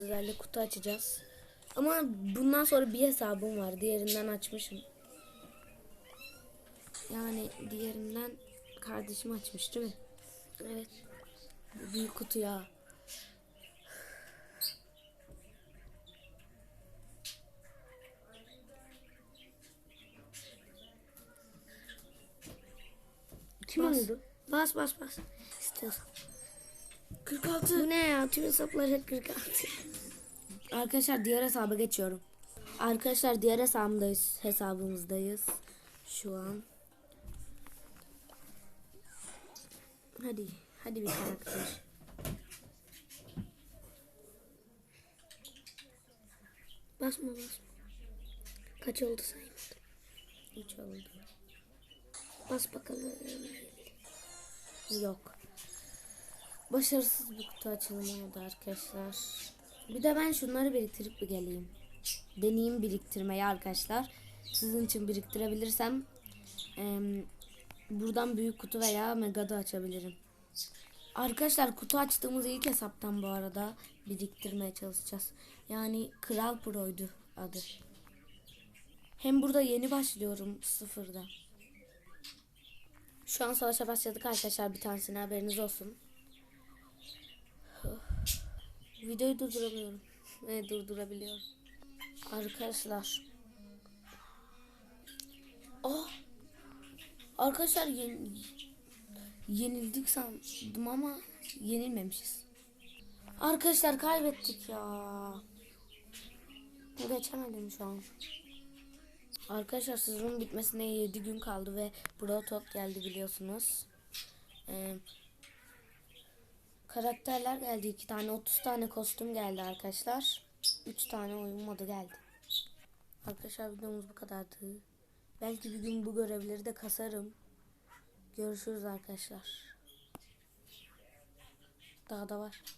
Özellikle kutu açacağız. Ama bundan sonra bir hesabım var. Diğerinden açmışım. Yani diğerinden kardeşim açmış değil mi? Evet. Büyük kutu ya. Kim Bas. oldu? Bas bas bas. İstiyorsan. 46. Bu ne ya? Tüm hesaplar hep 46. Arkadaşlar diğer hesaba geçiyorum. Arkadaşlar diğer hesabımdayız. Hesabımızdayız. Şu an. Hadi. Hadi bir karakter. Basma basma. Kaç oldu saymadım. 3 oldu. Bas bakalım. Yok. Başarısız bir kutu açılımı oldu arkadaşlar. Bir de ben şunları biriktirip bir geleyim. Deneyim biriktirmeyi arkadaşlar. Sizin için biriktirebilirsem em, buradan büyük kutu veya megada açabilirim. Arkadaşlar kutu açtığımız ilk hesaptan bu arada biriktirmeye çalışacağız. Yani Kral Pro'ydu adı. Hem burada yeni başlıyorum sıfırdan. Şu an savaşa başladık arkadaşlar bir tanesine haberiniz olsun. Videoyu durduramıyorum. Evet durdurabiliyorum. Arkadaşlar. Oh. Arkadaşlar yen- yenildik sandım ama yenilmemişiz. Arkadaşlar kaybettik ya. Geçemedim şu an. Arkadaşlar sezonun bitmesine 7 gün kaldı ve Brawl Talk geldi biliyorsunuz. Ee, karakterler geldi. 2 tane 30 tane kostüm geldi arkadaşlar. 3 tane oyun modu geldi. Arkadaşlar videomuz bu kadardı. Belki bir gün bu görevleri de kasarım. Görüşürüz arkadaşlar. Daha da var.